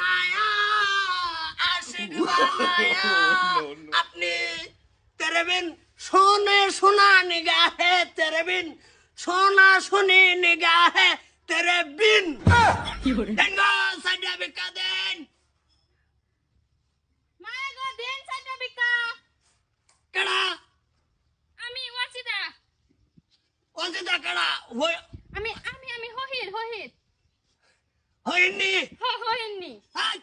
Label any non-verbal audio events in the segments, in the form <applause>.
মায়া <laughs> আপনি তেরে বিন সোনে সোনা নিগাহে তেরে বিন সোনা সোনি নিগাহে তেরে বিন ডেঙ্গো সাইডে বিকা দেন। মায়া গো দেন সাইডা বিকা কেডা? আমি ওয়াসিদা। অজিদা কেডা? আমি আমি আমি হহির হহির হইনি। হ হহিরনি হাই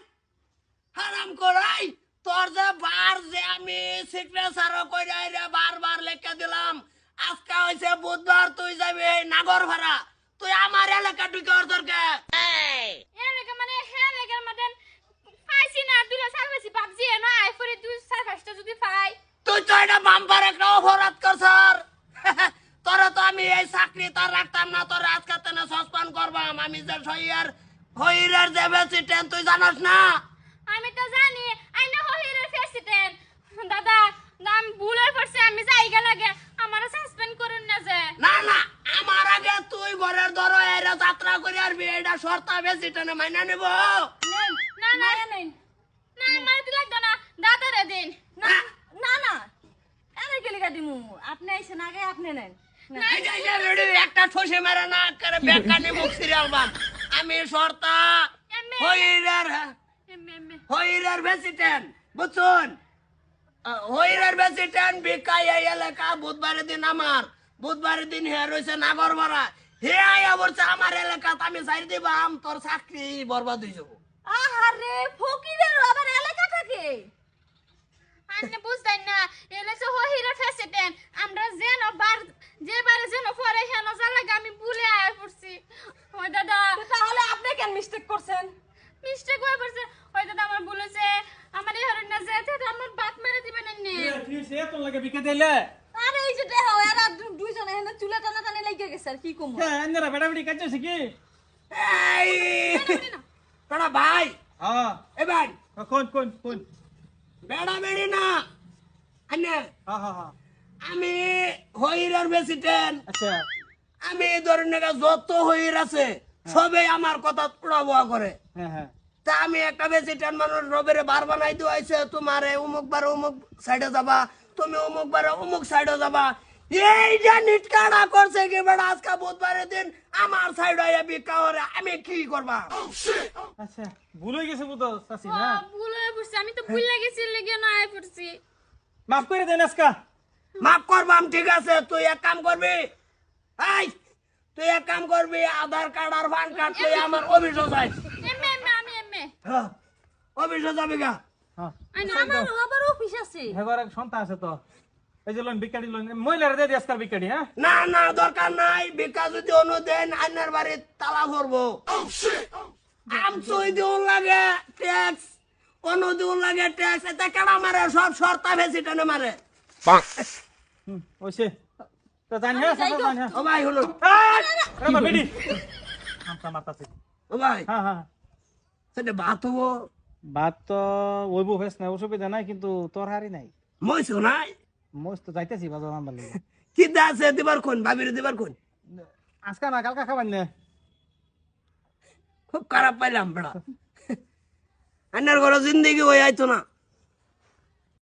হারাম করাই তোর যে বার যে আমি সিগনেচার কইরাই রে বারবার লেখা দিলাম। আজকে হইছে বুধবার তুই যাবি এই নাগর ভাড়া তুই আমার এলাকা ঢুকে ওর দরকার। এর লেগে মানে হে লেগে মাদেন পাইছি না দুলা সার্ভিসি পাবজি না আইফরে দুই সার্ভিসটা যদি পাই। তুই তো এটা বাম্পার একটা অপরাধ করছর <laughs> তোরা তো আমি এই চাকরি তার রাখতাম না তোর আজকে তেনে সসপেন্ড করবাম। আমি যে সইয়ার হইরার যে বেশি টেন তুই জানাস না? আমি তো জানি আই না হহিরের প্রেসিডেন্ট দাদা নাম ভুল হয়ে পড়ছে আমি যাইগা লাগে আমার সাসপেন্ড করুন না যে। না না আমার আগে তুই ঘরের ধরো এরা যাত্রা করে আসবি এটা শর্তা বেশি টেনে মাইনা নেব। না না নেন। না আমার দিল লাগতো না। দাদারে দিন। না। না না এনে গেলি গা দিমু? আপনি আইছেন আগে আপনি নেন। না। একটা ঠসে মেরে না করে বেকানি মুখ সিরিয়াল বাম আমি শর্তা। হইরার হইরার বেশি টেন বুঝছুন? হইরার বেশি টেন বিকাই এই এলাকা বুধবারের দিন আমার। বুধবারের দিন হে রয়েছে নাগর ভরা হে আইয়া বলছে আমার এলাকাত আমি সাইড দিবাম তোর চাকরি বরবাদ হয়ে যাব। আহারে ফকিরের আবার এলাকা থাকে? আপনি বুঝতেন না এলে তো হহিরা প্রেসিডেন্ট আমরা যেন বার যে বারে যেন পরে হেন লাগে আমি ভুলে আয় পড়ছি। ওই দাদা তাহলে আপনি কেন মিস্টেক করছেন? মিস্টেক হয়ে পড়ছে। ওই দাদা আমার বলেছে আমার এই হরণ না যেতে তো আমার বাত মেরে দিবেন এমনি তুই সে তোর লাগে বিকে দিলে। আরে এই যে দেহ এরা দুইজনে এখানে চুলা টানা টানে লেগে গেছে আর কি কমু হ্যাঁ? এনারা বেড়া বেড়ি কাজছে কি? এই! তোরা ভাই! হ্যাঁ। এ ভাই! কোন কোন কোন? বেড়া বেড়ি না। আনে হ্যাঁ হ্যাঁ হ্যাঁ। আমি হইরার বেশি টেন। আচ্ছা। আমি এই ধরনের যত হইর আছে সবে আমার কথা উড়াবোয়া করে। হ্যাঁ হ্যাঁ। তা আমি একটা বেশি টেন মানুষ রবেরে বার বানাই দিয়েছে তোমার অমুক বার অমুক সাইডে যাবা তুমি অমুক বার অমুক সাইডে যাবা। এই যে নিটকাড়া করছে কি বেড়া আজকে বুধবারের দিন আমার সাইড হয়ে বিকা হরে আমি কি করবা? আচ্ছা ভুল হয়ে গেছে বুঝো চাচি না? ভুল হয়ে পড়ছে আমি তো ভুলে গেছি লেগে না আয় পড়ছি। মাফ করে দেন আজকা। মাফ করবাম ঠিক আছে তুই এক কাম করবি এই তুই এক কাম করবি আধার কার্ড আর পান কার্ড তুই আমার অফিসে যাই হ্যাঁ অফিসে যাবি গা। হ্যাঁ। আমার আবার অফিস আছে। হেবার এক সন্তান আছে তো। এই যে লোন বিকাড়ি লোন মহিলারা দিয়ে দিয়ে আজকাল হ্যাঁ? না না দরকার নাই। বিকাশ যদি অনুদেন আইনার বাড়ি তালা ভরবো আম চই দিউন লাগে ট্যাক্স। অনু দিউন লাগে ট্যাক্স। এটা কেডা মারে? সব শর্তা বেশি টেনে মারে তো জানি হ্যাঁ জানি ও ভাই হলো আরে বেডি আমতা মাতাছে ও ভাই। হ্যাঁ হ্যাঁ। সেটা ভাত হব। ভাত তো ওইব হয়েছে না অসুবিধা নাই কিন্তু তোর হারি নাই। মইছো নাই? মোজ তো যাইতেছি বাজার আনবার লাগে কি আছে দিবার কোন ভাবিরে দিবার কোন আজকা না কালকা খাবার না। খুব খারাপ পাইলাম বেড়া। আইনার ঘরে জিন্দিগি হয়ে আইতো না।